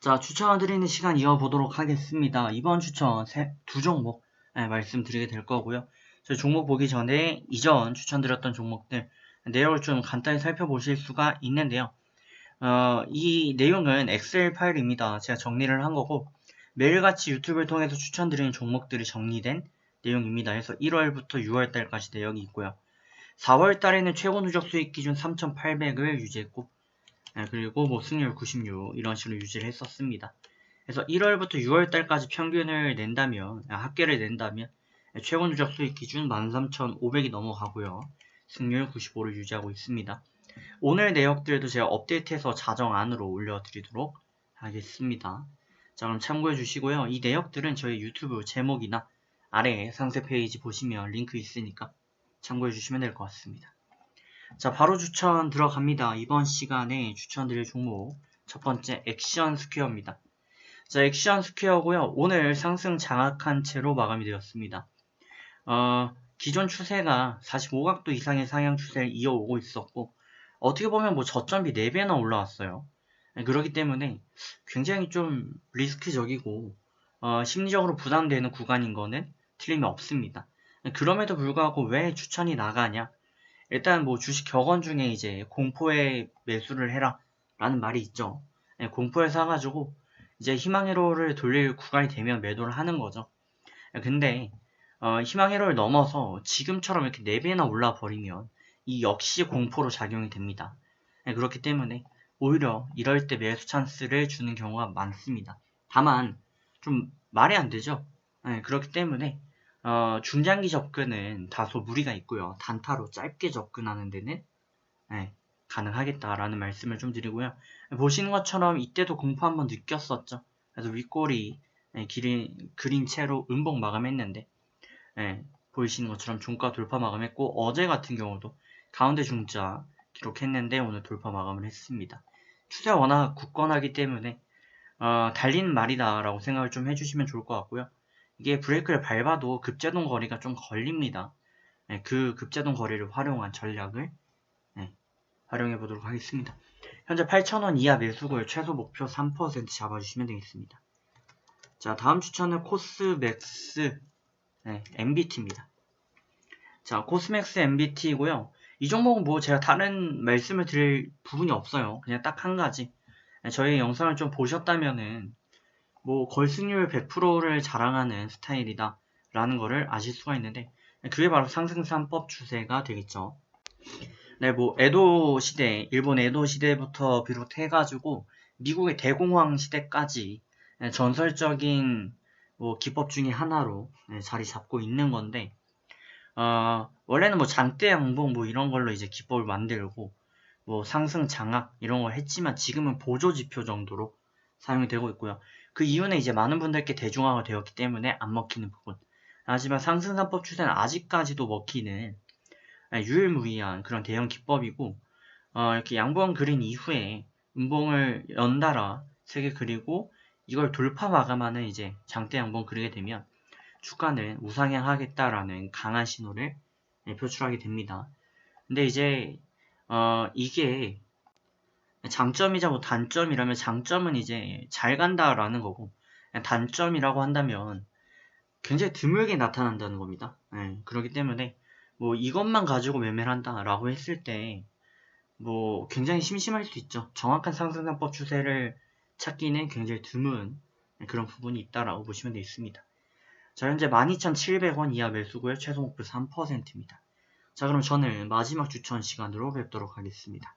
자, 추천드리는 시간 이어보도록 하겠습니다. 이번 추천 세, 두 종목 네, 말씀드리게 될 거고요. 저희 종목 보기 전에 이전 추천드렸던 종목들 내용을 좀 간단히 살펴보실 수가 있는데요. 어, 이 내용은 엑셀 파일입니다. 제가 정리를 한 거고 매일같이 유튜브를 통해서 추천드리는 종목들이 정리된 내용입니다. 그래서 1월부터 6월 달까지 내용이 있고요. 4월 달에는 최고 누적 수익 기준 3,800을 유지했고 네, 그리고 뭐 승률 96 이런 식으로 유지를 했었습니다. 그래서 1월부터 6월 달까지 평균을 낸다면 아, 합계를 낸다면 최고 누적 수익 기준 13,500이 넘어가고요. 승률 95를 유지하고 있습니다. 오늘 내역들도 제가 업데이트해서 자정 안으로 올려드리도록 하겠습니다. 자 그럼 참고해 주시고요. 이 내역들은 저희 유튜브 제목이나 아래 상세 페이지 보시면 링크 있으니까 참고해 주시면 될 것 같습니다. 자 바로 추천 들어갑니다. 이번 시간에 추천드릴 종목 첫 번째 액션 스퀘어입니다. 자 액션 스퀘어고요. 오늘 상승 장악한 채로 마감이 되었습니다. 어, 기존 추세가 45각도 이상의 상향 추세를 이어오고 있었고 어떻게 보면 뭐 저점이 4배나 올라왔어요. 네, 그렇기 때문에 굉장히 좀 리스크적이고 어, 심리적으로 부담되는 구간인 거는 틀림이 없습니다. 그럼에도 불구하고 왜 추천이 나가냐? 일단 뭐 주식 격언 중에 이제 공포에 매수를 해라 라는 말이 있죠. 네, 공포에 사가지고 이제 희망회로를 돌릴 구간이 되면 매도를 하는 거죠. 근데 어, 희망회로를 넘어서 지금처럼 이렇게 4배나 올라 버리면 이 역시 공포로 작용이 됩니다. 네, 그렇기 때문에 오히려 이럴 때 매수 찬스를 주는 경우가 많습니다. 다만 좀 말이 안 되죠. 네, 그렇기 때문에 어, 중장기 접근은 다소 무리가 있고요. 단타로 짧게 접근하는 데는 네, 가능하겠다라는 말씀을 좀 드리고요. 보시는 것처럼 이때도 공포 한번 느꼈었죠. 그래서 윗골이 네, 기린, 그린 채로 음봉 마감했는데 네, 보이시는 것처럼 종가 돌파 마감했고 어제 같은 경우도 가운데 중자 기록했는데 오늘 돌파 마감을 했습니다. 추세가 워낙 굳건하기 때문에 어, 달리는 말이다 라고 생각을 좀 해주시면 좋을 것 같고요. 이게 브레이크를 밟아도 급제동 거리가 좀 걸립니다. 네, 그 급제동 거리를 활용한 전략을 네, 활용해 보도록 하겠습니다. 현재 8,000원 이하 매수고요. 최소 목표 3% 잡아주시면 되겠습니다. 자 다음 추천은 코스맥스 네, MBT입니다. 자 코스맥스 MBT이고요. 이 종목은 뭐 제가 다른 말씀을 드릴 부분이 없어요. 그냥 딱 한 가지. 저희 영상을 좀 보셨다면은 뭐 걸승률 100%를 자랑하는 스타일이다 라는 거를 아실 수가 있는데 그게 바로 상승3법 추세가 되겠죠. 네, 뭐 에도 시대, 일본 에도 시대부터 비롯해가지고 미국의 대공황 시대까지 전설적인 뭐 기법 중의 하나로 자리 잡고 있는 건데 어, 원래는 뭐 장대 양봉 뭐 이런 걸로 이제 기법을 만들고 뭐 상승 장악 이런 걸 했지만 지금은 보조 지표 정도로 사용이 되고 있고요. 그 이유는 이제 많은 분들께 대중화가 되었기 때문에 안 먹히는 부분. 하지만 상승산법 추세는 아직까지도 먹히는 유일무이한 그런 대형 기법이고 어, 이렇게 양봉 그린 이후에 음봉을 연달아 세 개 그리고 이걸 돌파 마감하는 이제 장대 양봉 그리게 되면 주가는 우상향하겠다라는 강한 신호를 네, 표출하게 됩니다. 근데 이제 어, 이게 장점이자 뭐 단점이라면 장점은 이제 잘 간다라는 거고 단점이라고 한다면 굉장히 드물게 나타난다는 겁니다. 네, 그렇기 때문에 뭐 이것만 가지고 매매를 한다라고 했을 때 뭐 굉장히 심심할 수 있죠. 정확한 상승산법 추세를 찾기는 굉장히 드문 그런 부분이 있다라고 보시면 되겠습니다. 자, 현재 12,700원 이하 매수고요. 최소 목표 3%입니다. 자, 그럼 저는 마지막 추천 시간으로 뵙도록 하겠습니다.